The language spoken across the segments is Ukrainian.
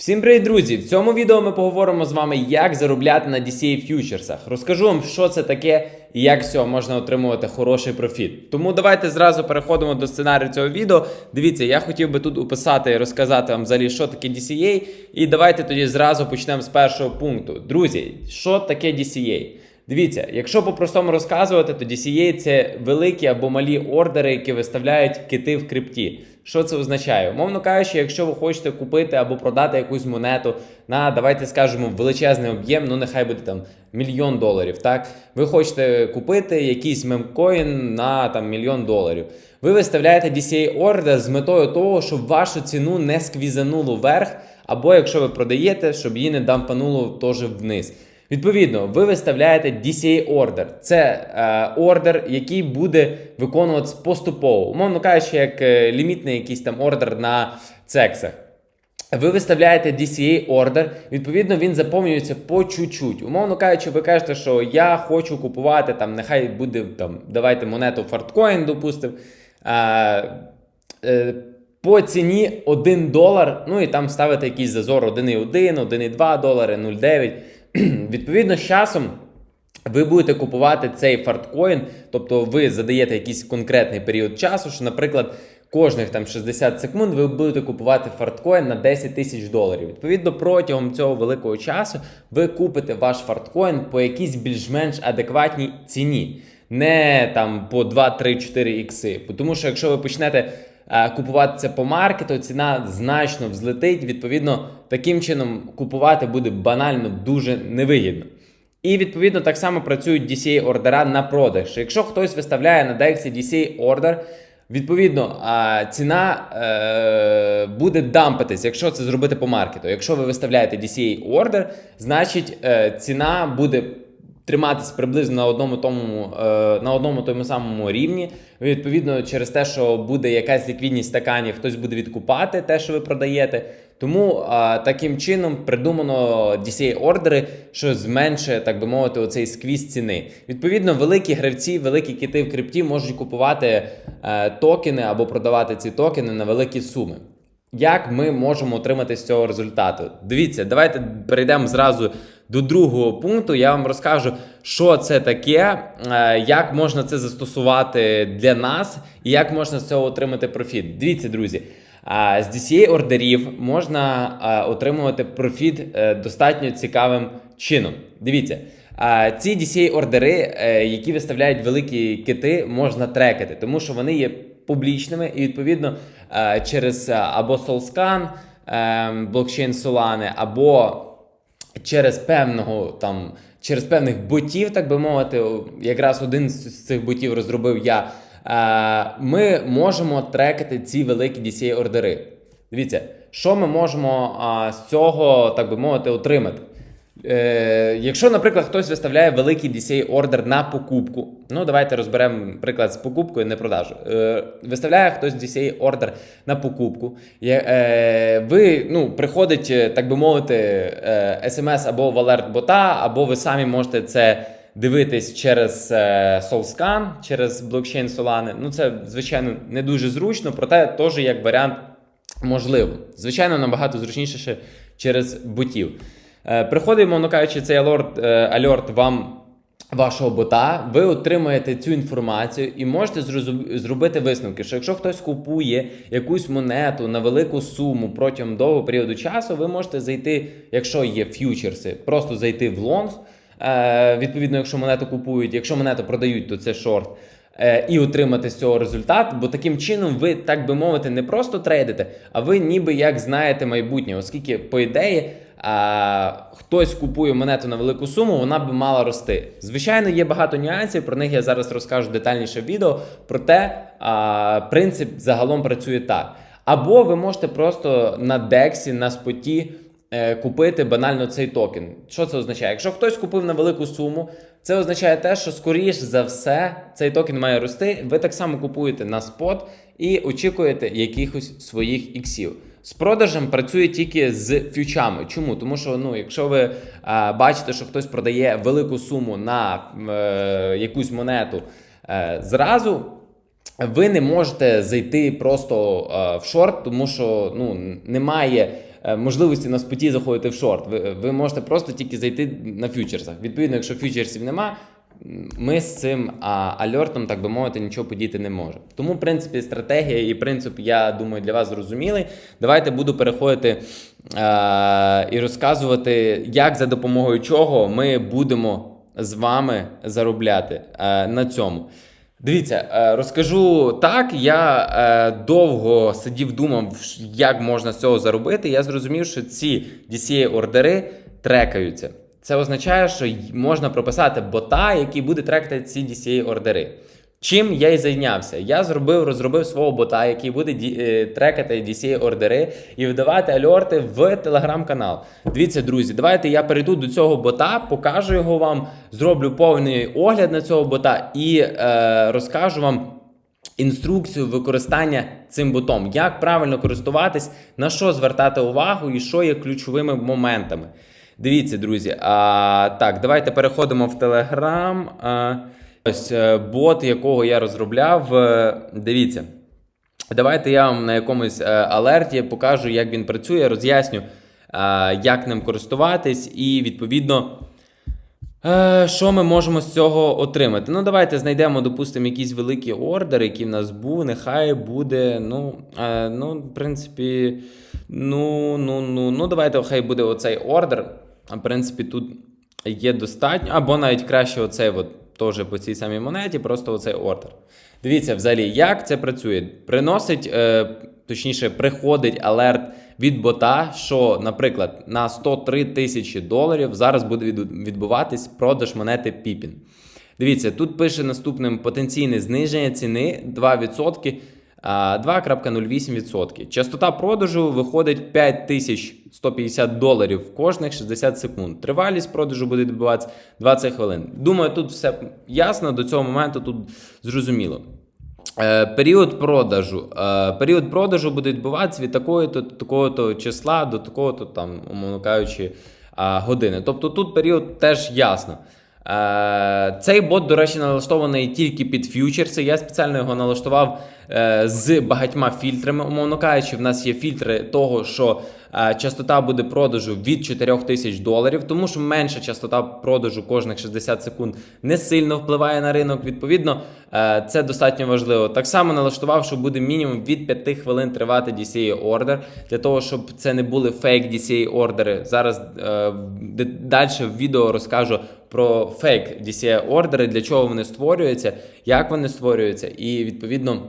Всім привіт, друзі! В цьому відео ми поговоримо з вами, як заробляти на DCA фьючерсах. Розкажу вам, що це таке і як з цього можна отримувати хороший профіт. Тому давайте зразу переходимо до сценарію цього відео. Дивіться, я хотів би тут описати і розказати вам взагалі, що таке DCA. І давайте тоді зразу почнемо з першого пункту. Друзі, що таке DCA? Дивіться, якщо по-простому розказувати, то DCA це великі або малі ордери, які виставляють кити в крипті. Що це означає? Умовно кажучи, якщо ви хочете купити або продати якусь монету на, давайте скажемо, величезний об'єм, ну нехай буде там мільйон доларів. Так, ви хочете купити якийсь мемкоін на там мільйон доларів. Ви виставляєте DCA ордер з метою того, щоб вашу ціну не сквізануло вверх, або якщо ви продаєте, щоб її не дампануло теж вниз. Відповідно, ви виставляєте DCA ордер. Це е, ордер, який буде виконуватися поступово. Умовно кажучи, як е, лімітний якийсь там ордер на цексах. Ви виставляєте DCA ордер, відповідно, він заповнюється по чуть-чуть. Умовно кажучи, ви кажете, що я хочу купувати там, нехай буде там, давайте монету Fartcoin, допустимо. Е, е, по ціні 1 долар, ну і там ставити якийсь зазор 1,1, 1,2 долари, 0,9. Відповідно, з часом ви будете купувати цей фарткоін, тобто ви задаєте якийсь конкретний період часу, що, наприклад, кожних там 60 секунд ви будете купувати фарткоін на 10 тисяч доларів. Відповідно, протягом цього великого часу ви купите ваш фарткоін по якійсь більш-менш адекватній ціні. Не там по 2, 3, 4 ікси. Тому що якщо ви почнете купувати це по маркету, ціна значно взлетить. Відповідно, таким чином купувати буде банально дуже невигідно. І відповідно так само працюють DCA ордера на продаж. Якщо хтось виставляє на DEX DCA ордер, відповідно ціна е, буде дампатись, якщо це зробити по маркету. Якщо ви виставляєте DCA ордер, значить е, ціна буде триматись приблизно на одному тому е, на одному тому самому рівні. Відповідно, через те, що буде якась ліквідність в стакані, хтось буде відкупати те, що ви продаєте. Тому а, таким чином придумано DCA ордери, що зменшує, так би мовити, оцей сквіз ціни. Відповідно, великі гравці, великі кити в крипті можуть купувати е, токени або продавати ці токени на великі суми. Як ми можемо отримати з цього результату? Дивіться, давайте перейдемо зразу до другого пункту. Я вам розкажу, що це таке, е, як можна це застосувати для нас і як можна з цього отримати профіт. Дивіться, друзі. З DCA ордерів можна отримувати профіт е, достатньо цікавим чином. Дивіться, ці DCA ордери, е, які виставляють великі кити, можна трекати, тому що вони є публічними і відповідно е, через е, або Solscan, е, блокчейн Solana, або через певного там. Через певних ботів, так би мовити, якраз один з цих ботів розробив я. Е, Ми можемо трекати ці великі DCA ордери. Дивіться, що ми можемо з цього, так би мовити, отримати. Е, Якщо, наприклад, хтось виставляє великий DCA ордер на покупку, ну давайте розберемо приклад з покупкою, не продажу. Е, Виставляє хтось DCA ордер на покупку. Є, е, ви ну, приходить, е, так би мовити, е, SMS або в алерт бота, або ви самі можете це дивитись через е, SoulScan, через блокчейн Solana. Ну, це, звичайно, не дуже зручно, проте теж як варіант можливо. Звичайно, набагато зручніше ще через ботів. Е, приходить, мовно кажучи, цей алерт, е, альорт вам. Вашого бота, ви отримаєте цю інформацію і можете зробити висновки, що якщо хтось купує якусь монету на велику суму протягом довгого періоду часу, ви можете зайти, якщо є ф'ючерси, просто зайти в лонг. Е, відповідно, якщо монету купують, якщо монету продають, то це шорт. Е, і отримати з цього результат, бо таким чином ви, так би мовити, не просто трейдите, а ви ніби як знаєте майбутнє, оскільки, по ідеї, а, хтось купує монету на велику суму, вона би мала рости. Звичайно, є багато нюансів, про них я зараз розкажу детальніше в відео. Проте а, принцип загалом працює так. Або ви можете просто на дексі, на споті е, купити банально цей токен. Що це означає? Якщо хтось купив на велику суму, це означає те, що скоріш за все цей токен має рости. Ви так само купуєте на спот і очікуєте якихось своїх іксів. З продажем працює тільки з фьючами. Чому? Тому що ну, якщо ви а, бачите, що хтось продає велику суму на е, якусь монету е, зразу. Ви не можете зайти просто е, в шорт, тому що ну, немає е, можливості на споті заходити в шорт. Ви, ви можете просто тільки зайти на фьючерсах. Відповідно, якщо фьючерсів нема, ми з цим а, альортом, так би мовити, нічого подіти не можемо. Тому, в принципі, стратегія і принцип, я думаю, для вас зрозумілий. Давайте буду переходити е, і розказувати, як за допомогою чого ми будемо з вами заробляти е, на цьому. Дивіться, е, розкажу так. Я е, довго сидів, думав, як можна з цього заробити. Я зрозумів, що ці DCA-ордери трекаються. Це означає, що можна прописати бота, який буде трекати ці DCA-ордери. Чим я і зайнявся? Я зробив, розробив свого бота, який буде е, трекати DCA-ордери і видавати альорти в телеграм-канал. Дивіться, друзі, давайте я перейду до цього бота, покажу його вам, зроблю повний огляд на цього бота і е, розкажу вам інструкцію використання цим ботом, як правильно користуватись, на що звертати увагу і що є ключовими моментами. Дивіться, друзі. А, так, давайте переходимо в Telegram. Ось е, бот, якого я розробляв. е, Дивіться. Давайте я вам на якомусь е, алерті покажу, як він працює, роз'ясню, як ним користуватись, і відповідно. Що ми можемо з цього отримати? Ну, давайте знайдемо, допустимо, якийсь великий ордер, який в нас був. Нехай буде. Ну, ну в принципі, ну, ну, ну, ну, давайте хай буде оцей ордер. В принципі, тут є достатньо. Або навіть краще оцей от, теж по цій самій монеті, просто оцей ордер. Дивіться, взагалі, як це працює. Приносить, е, точніше, приходить алерт від бота, що, наприклад, на 103 тисячі доларів зараз буде відбуватись продаж монети Піпін. Дивіться, тут пише наступним потенційне зниження ціни 2%. А, 2,08%. Частота продажу виходить 5150 доларів кожних 60 секунд. Тривалість продажу буде відбуватися 20 хвилин. Думаю, тут все ясно до цього моменту тут зрозуміло. Е, Період продажу. Е, Період продажу буде відбуватися від такого-то такого-то числа до такого-то там, умовно кажучи, години. Тобто тут період теж ясно. Е, Цей бот, до речі, налаштований тільки під фьючерси. Я спеціально його налаштував е, з багатьма фільтрами. Умовно кажучи, в нас є фільтри того, що е, частота буде продажу від 4000 доларів, тому що менша частота продажу кожних 60 секунд не сильно впливає на ринок. Відповідно, це достатньо важливо. Так само налаштував, що буде мінімум від 5 хвилин тривати DCA ордер, для того, щоб це не були фейк DCA ордери. Зараз далі в відео розкажу про фейк DCA ордери, для чого вони створюються, як вони створюються, і відповідно.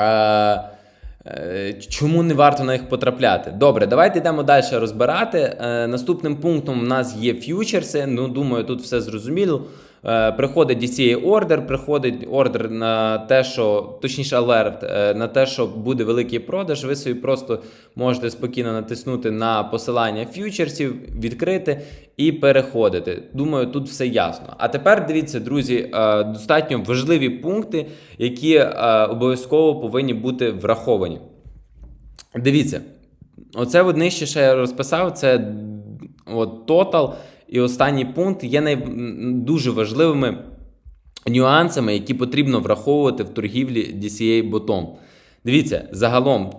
Е, Чому не варто на них потрапляти? Добре, давайте йдемо далі розбирати. Е, Наступним пунктом у нас є ф'ючерси. Ну, думаю, тут все зрозуміло. Е, Приходить DCA ордер, приходить ордер на те, що точніше алерт е, на те, що буде великий продаж. Ви собі просто можете спокійно натиснути на посилання фьючерсів, відкрити і переходити. Думаю, тут все ясно. А тепер дивіться, друзі, е, достатньо важливі пункти, які обов'язково повинні бути враховані. Дивіться, оце нижче ще я розписав, це от total. І останній пункт є най... дуже важливими нюансами, які потрібно враховувати в торгівлі DCA ботом. Дивіться, загалом.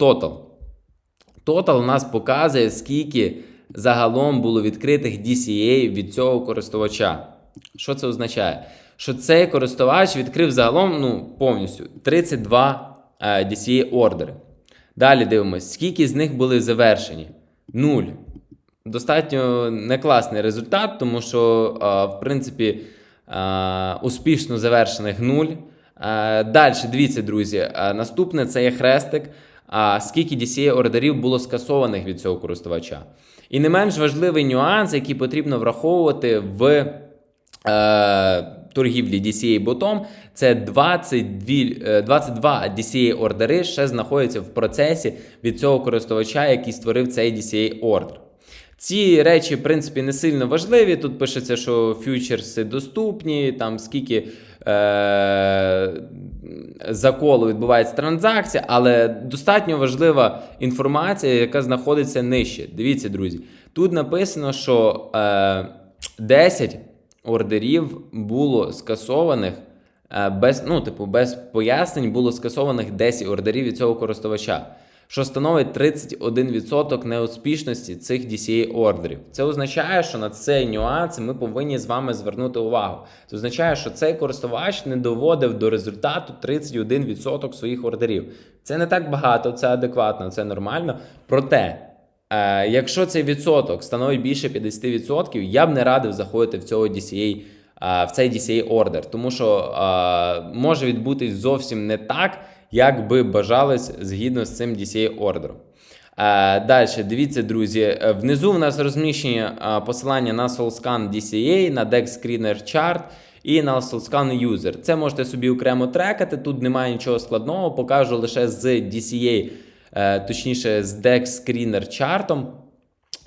Total у нас показує, скільки загалом було відкритих DCA від цього користувача. Що це означає? Що цей користувач відкрив загалом ну, повністю 32 е, DCA ордери. Далі дивимося, скільки з них були завершені? Нуль. Достатньо не класний результат, тому що, е, в принципі, е, успішно завершених нуль. Е, Далі, дивіться, друзі. Наступне це є хрестик. Скільки DCA ордерів було скасованих від цього користувача. І не менш важливий нюанс, який потрібно враховувати в торгівлі DCA ботом, це 22, е, 22 DCA ордери ще знаходяться в процесі від цього користувача, який створив цей DCA ордер. Ці речі, в принципі, не сильно важливі. Тут пишеться, що фьючерси доступні, там скільки е- за коло відбувається транзакція, але достатньо важлива інформація, яка знаходиться нижче. Дивіться, друзі. Тут написано, що е- 10 ордерів було скасованих. е, Без, ну, типу, без пояснень було скасованих 10 ордерів від цього користувача. Що становить 31% неуспішності цих DCA ордерів. Це означає, що на цей нюанс ми повинні з вами звернути увагу. Це означає, що цей користувач не доводив до результату 31% своїх ордерів. Це не так багато, це адекватно, це нормально. Проте. Е, якщо цей відсоток становить більше 50%, я б не радив заходити в цього DCA, е, в цей DCA ордер, тому що е, може відбутись зовсім не так, як би бажалось згідно з цим DCA ордером. Е, Далі, дивіться, друзі. е, Внизу в нас розміщені е, посилання на SoulScan DCA, на Dex Screener Chart і на SoulScan User. Це можете собі окремо трекати. Тут немає нічого складного. Покажу лише з DCA, точніше, з Dex Screener чартом,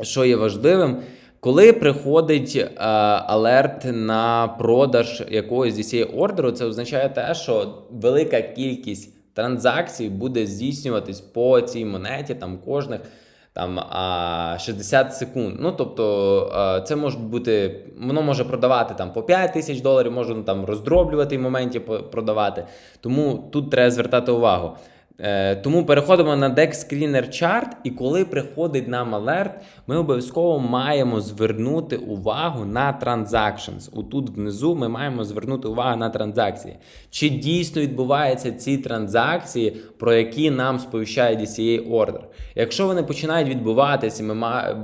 що є важливим. Коли приходить алерт на продаж якогось DCA ордеру, це означає те, що велика кількість транзакцій буде здійснюватись по цій монеті, там кожних там 60 секунд. Ну тобто це може бути, воно може продавати там по 5 тисяч доларів, може там роздроблювати в моменті продавати. Тому тут треба звертати увагу. Е, Тому переходимо на Dex Screener Chart, і коли приходить нам алерт, ми обов'язково маємо звернути увагу на transactions. Отут внизу ми маємо звернути увагу на транзакції. Чи дійсно відбуваються ці транзакції, про які нам сповіщає DCA ордер? Якщо вони починають відбуватися, ми,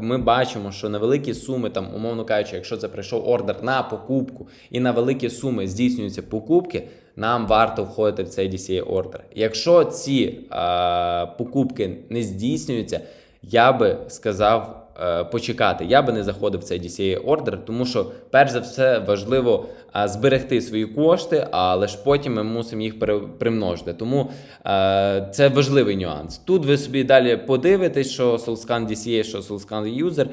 ми бачимо, що на великі суми, там, умовно кажучи, якщо це прийшов ордер на покупку і на великі суми здійснюються покупки, нам варто входити в цей DCA ордер. Якщо ці е, покупки не здійснюються, я би сказав е, почекати. Я би не заходив в цей DCA ордер, тому що перш за все важливо е, зберегти свої кошти, але ж потім ми мусимо їх примножити. Тому е, це важливий нюанс. Тут ви собі далі подивитесь, що SoulScan DCA, що SoulScan User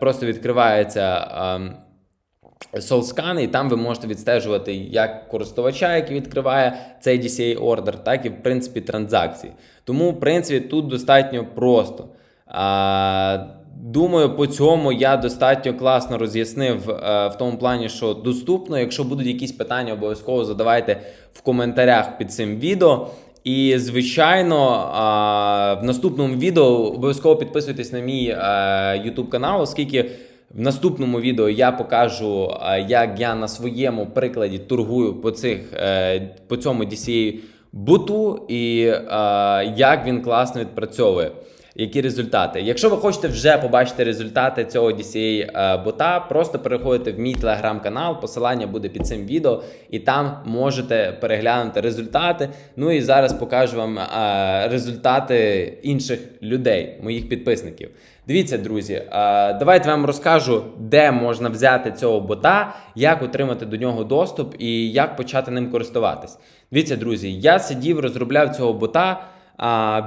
просто відкривається. SoulScan, і там ви можете відстежувати як користувача, який відкриває цей DCA ордер, так і в принципі транзакції. Тому, в принципі, тут достатньо просто. Думаю, по цьому я достатньо класно роз'яснив е, в тому плані, що доступно. Якщо будуть якісь питання, обов'язково задавайте в коментарях під цим відео. І, звичайно, в наступному відео обов'язково підписуйтесь на мій е, YouTube канал, оскільки в наступному відео я покажу, як я на своєму прикладі торгую по цих е, по цьому DCA буту і як він класно відпрацьовує. Які результати? Якщо ви хочете вже побачити результати цього DCA е, бота, просто переходите в мій телеграм-канал, посилання буде під цим відео, і там можете переглянути результати. Ну і зараз покажу вам е, результати інших людей, моїх підписників. Дивіться, друзі, е, давайте вам розкажу, де можна взяти цього бота, як отримати до нього доступ і як почати ним користуватись. Дивіться, друзі, я сидів, розробляв цього бота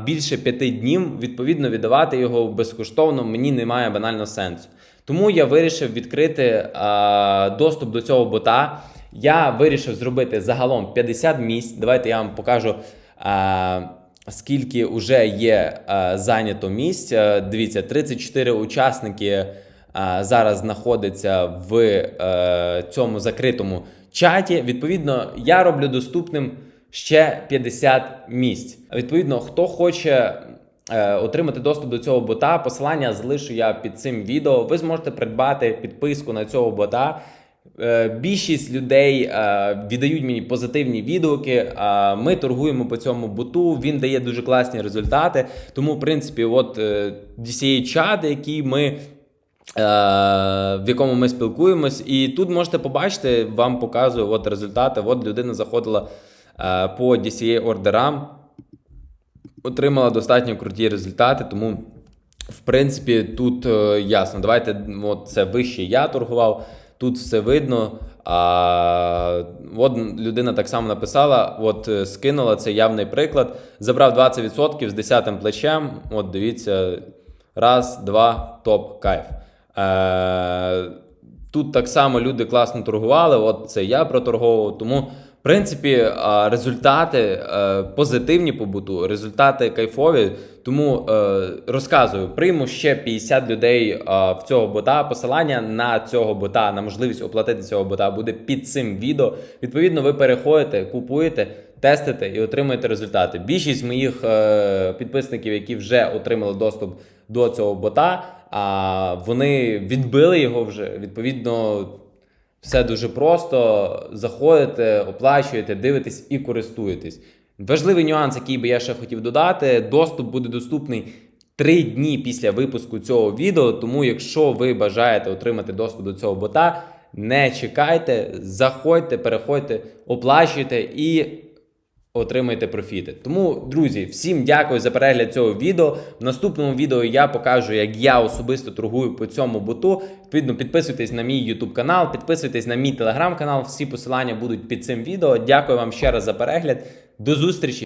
більше п'яти днів, відповідно, віддавати його безкоштовно мені немає банально сенсу. Тому я вирішив відкрити а, доступ до цього бота. Я вирішив зробити загалом 50 місць. Давайте я вам покажу. А, Скільки вже є а, зайнято місць. Дивіться, 34 учасники а, зараз знаходяться в е, цьому закритому чаті. Відповідно, я роблю доступним ще 50 місць. Відповідно, хто хоче е, отримати доступ до цього бота, посилання залишу я під цим відео. Ви зможете придбати підписку на цього бота. Е, Більшість людей е, віддають мені позитивні відгуки. Ми торгуємо по цьому боту. Він дає дуже класні результати. Тому, в принципі, от DCA чат, який ми. В якому ми спілкуємось, і тут можете побачити, вам показую от результати. От людина заходила по DCA ордерам, отримала достатньо круті результати, тому, в принципі, тут е, ясно. Давайте от це вище я торгував, тут все видно. А от людина так само написала: от е, скинула це явний приклад. Забрав 20% з 10 плечем. От дивіться, раз, два, топ, кайф. Е, тут так само люди класно торгували. От це я проторговував. Тому, принципі, результати е, позитивні по буту, результати кайфові. Тому е, розказую, прийму ще 50 людей е, в цього бота. Посилання на цього бота, на можливість оплатити цього бота буде під цим відео. Відповідно, ви переходите, купуєте, тестите і отримуєте результати. Більшість моїх е, підписників, які вже отримали доступ до цього бота, а вони відбили його вже. Відповідно, все дуже просто. Заходите, оплачуєте, дивитесь і користуєтесь. Важливий нюанс, який би я ще хотів додати: доступ буде доступний. Три дні після випуску цього відео. Тому, якщо ви бажаєте отримати доступ до цього бота, не чекайте, заходьте, переходьте, оплачуйте і отримайте профіти. Тому, друзі, всім дякую за перегляд цього відео. В наступному відео я покажу, як я особисто торгую по цьому боту. Відповідно, підписуйтесь на мій YouTube канал, підписуйтесь на мій телеграм канал. Всі посилання будуть під цим відео. Дякую вам ще раз за перегляд. До зустрічі!